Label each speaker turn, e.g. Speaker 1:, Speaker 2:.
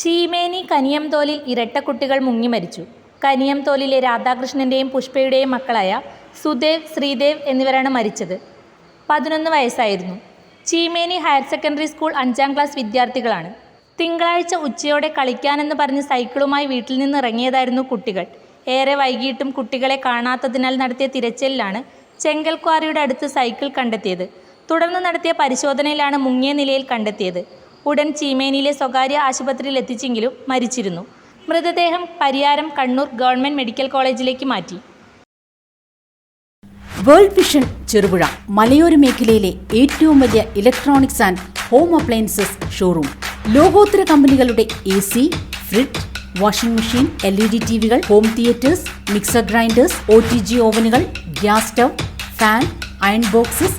Speaker 1: ചീമേനി കനിയംതോലിൽ ഇരട്ടക്കുട്ടികൾ മുങ്ങി മരിച്ചു. കനിയംതോലിലെ രാധാകൃഷ്ണന്റെയും പുഷ്പയുടെയും മക്കളായ സുദേവ് ശ്രീദേവ് എന്നിവരാണ് മരിച്ചത്. പതിനൊന്ന് വയസ്സായിരുന്നു. ചീമേനി ഹയർ സെക്കൻഡറി സ്കൂൾ അഞ്ചാം ക്ലാസ് വിദ്യാർത്ഥികളാണ്. തിങ്കളാഴ്ച ഉച്ചയോടെ കളിക്കാനെന്ന് പറഞ്ഞ് സൈക്കിളുമായി വീട്ടിൽ നിന്ന് ഇറങ്ങിയതായിരുന്നു കുട്ടികൾ. ഏറെ വൈകിട്ടും കുട്ടികളെ കാണാത്തതിനാൽ നടത്തിയ തിരച്ചിലിലാണ് ചെങ്കൽക്വാറിയുടെ അടുത്ത് സൈക്കിൾ കണ്ടെത്തിയത്. തുടർന്ന് നടത്തിയ പരിശോധനയിലാണ് മുങ്ങിയ നിലയിൽ കണ്ടെത്തിയത്. ഉടൻ ചീമേനിയിലെ സ്വകാര്യ ആശുപത്രിയിൽ എത്തിച്ചെങ്കിലും മരിച്ചിരുന്നു. മൃതദേഹം പരിയാരം കണ്ണൂർ ഗവൺമെന്റ് മെഡിക്കൽ കോളേജിലേക്ക് മാറ്റി.
Speaker 2: വേൾഡ് വിഷൻ ചെറുപുഴ മലയോര മേഖലയിലെ ഏറ്റവും വലിയ electronics and home appliances showroom. ലോകോത്തര കമ്പനികളുടെ A C fridge washing machine L E D T വികൾ home theatres mixer grinders O T G ഓവനുകൾ gas stove fan iron boxes